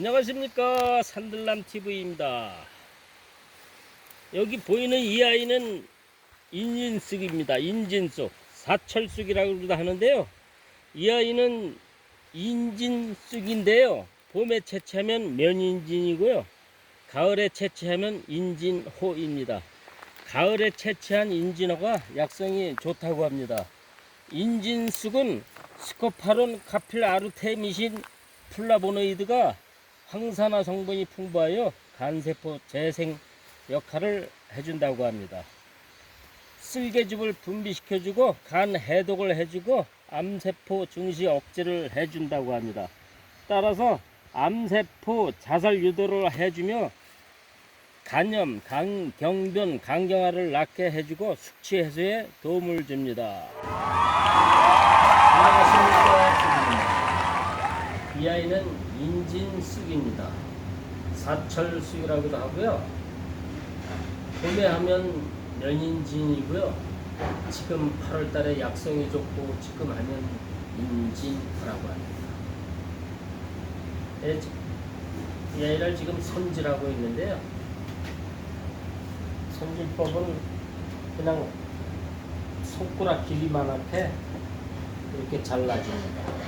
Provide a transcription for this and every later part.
안녕하십니까 산들남 TV입니다. 여기 보이는 이 아이는 인진쑥입니다. 인진쑥 사철쑥이라고 하는데요. 이 아이는 인진쑥인데요. 봄에 채취하면 면인진이고요. 가을에 채취하면 인진호입니다. 가을에 채취한 인진호가 약성이 좋다고 합니다. 인진쑥은 스코파론 카필 아르테미신 플라보노이드가 황산화 성분이 풍부하여 간세포 재생 역할을 해준다고 합니다. 쓸개즙을 분비시켜주고 간 해독을 해주고 암세포 증시 억제를 해준다고 합니다. 따라서 암세포 자살 유도를 해주며 간염, 간, 경변, 간경화를 낫게 해주고 숙취 해소에 도움을 줍니다. 안녕하십니까. 인진쑥입니다. 사철쑥이라고도 하고요. 봄에 하면 연인진이고요. 지금 8월 달에 약성이 좋고 지금 하면 인진이라고 합니다. 예, 지- 이 아이를 지금 손질하고 있는데요. 손질법은 그냥 손가락 길이만한테 이렇게 잘라줍니다.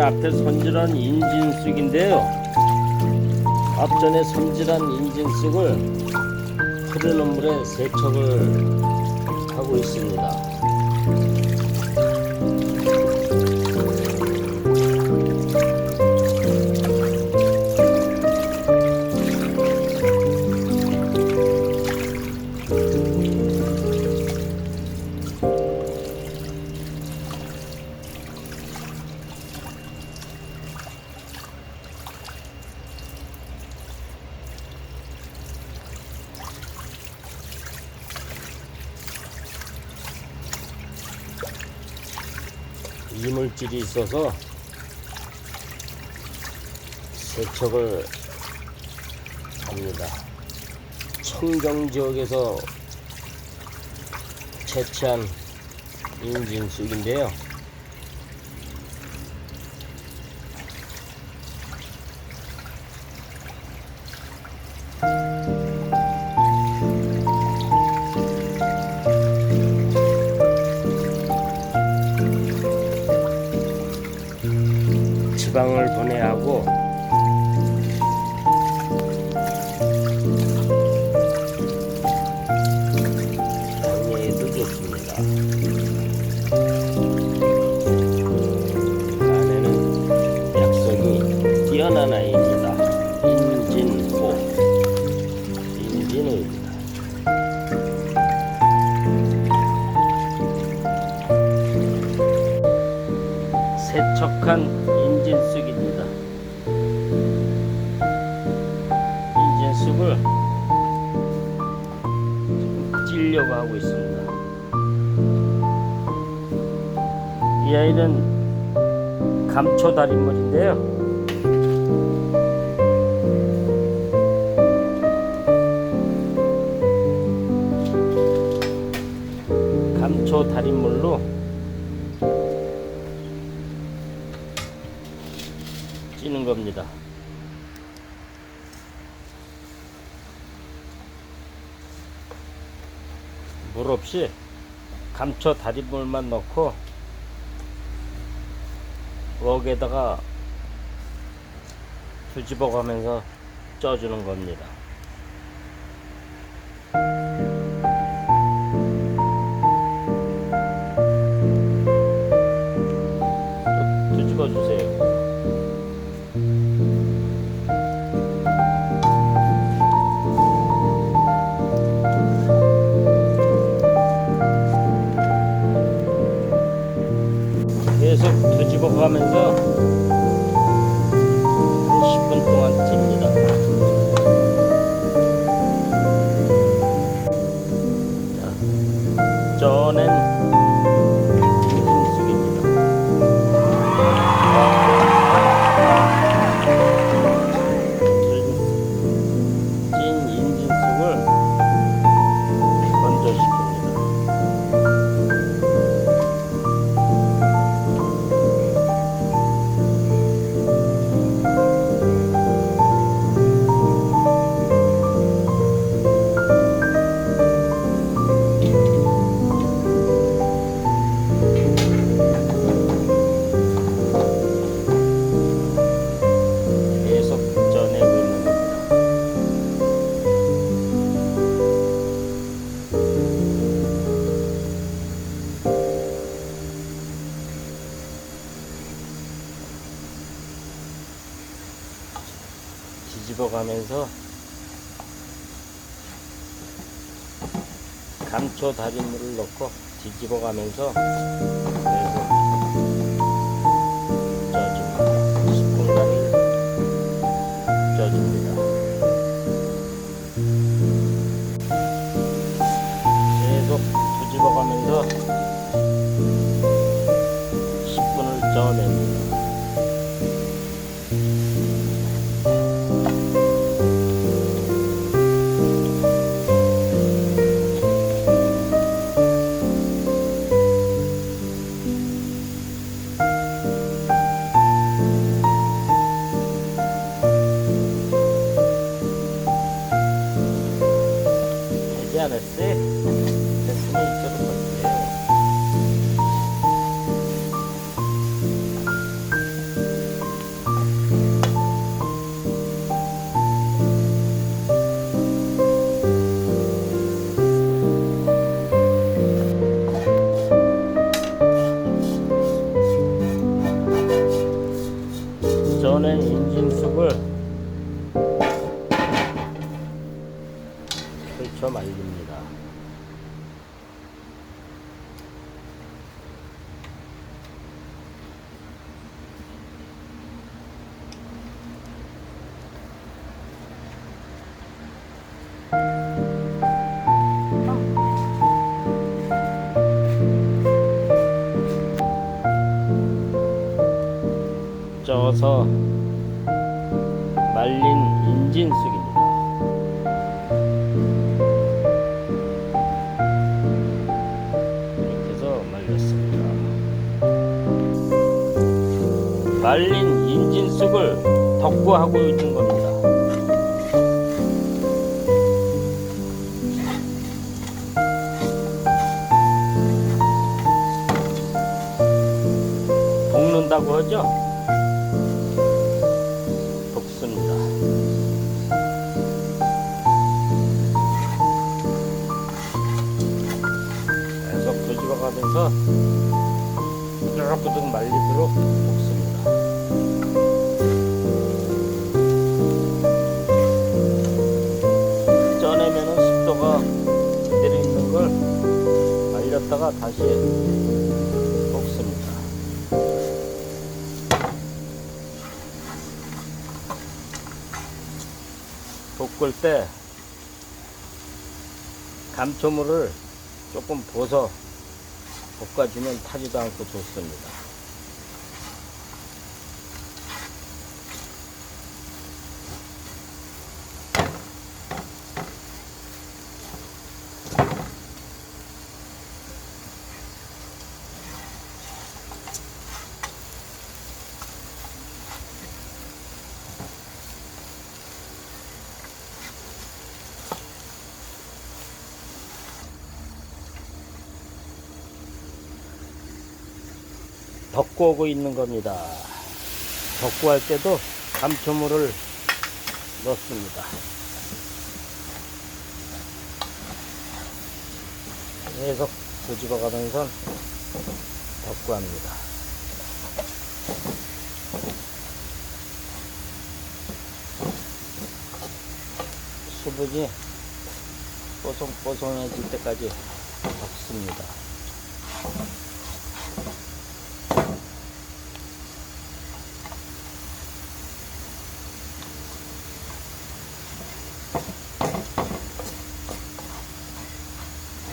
앞에 손질한 인진쑥인데요. 앞전에 손질한 인진쑥을 흐르는 물에 세척을 하고 있습니다. 이물질이 있어서 세척을 합니다. 청정 지역에서 채취한 인진쑥인데요. 지방을 분해하고 당뇨에도 좋습니다. 안에는 약성이 뛰어난 아이입니다. 인진호, 인진호입니다. 세척한 인진쑥입니다. 인진쑥을 찌려고 하고 있습니다. 이 아이는 감초 달인물인데요. 없이 감초 다리물만 넣고 웍에다가 뒤집어 가면서 쪄주는 겁니다. 뒤집어 가면서 감초 다진 물을 넣고 뒤집어 가면서 되지 않았어요? 됐으면 이쪽으로 볼게요. 저는 인증숙을 펼쳐 말립니다. 쪄서 말린 인진숙입니다. 이 말린 인진쑥을 덕구하고 있는 겁니다. 볶는다고 하죠? 볶습니다. 계속 뒤집어 가면서 꾸덕꾸덕 말리도록 말렸다가 다시 볶습니다. 볶을 때 감초물을 조금 부어서 볶아주면 타지도 않고 좋습니다. 덮고 있는 겁니다. 덮고 할 때도 감초물을 넣습니다. 계속 뒤집어 가면서 덮고 합니다. 수분이 뽀송뽀송해질 때까지 덮습니다.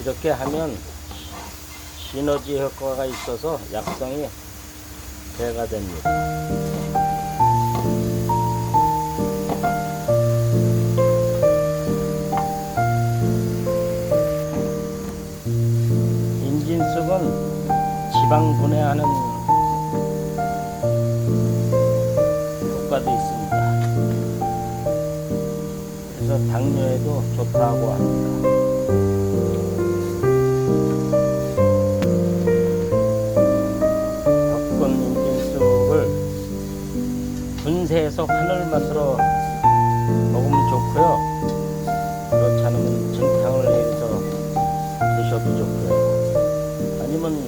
이렇게 하면 시너지 효과가 있어서 약성이 배가 됩니다. 인진쑥은 지방 분해하는 효과도 있습니다. 그래서 당뇨에도 좋다고 합니다. 덕분 인진쑥을 분쇄해서 하늘 맛으로 먹으면 좋고요. 그렇지 않으면 진탕을 해서 드셔도 좋고요. 아니면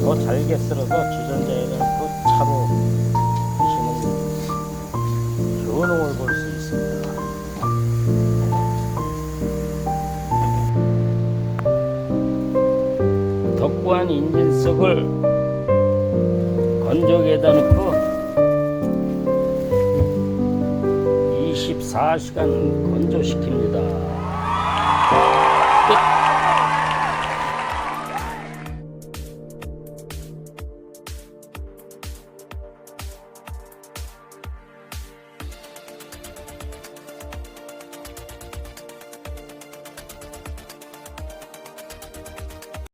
더 잘게 썰어서 주전자에 넣고 차로 인진석을 건조기에다 넣고 24시간 건조시킵니다. 끝.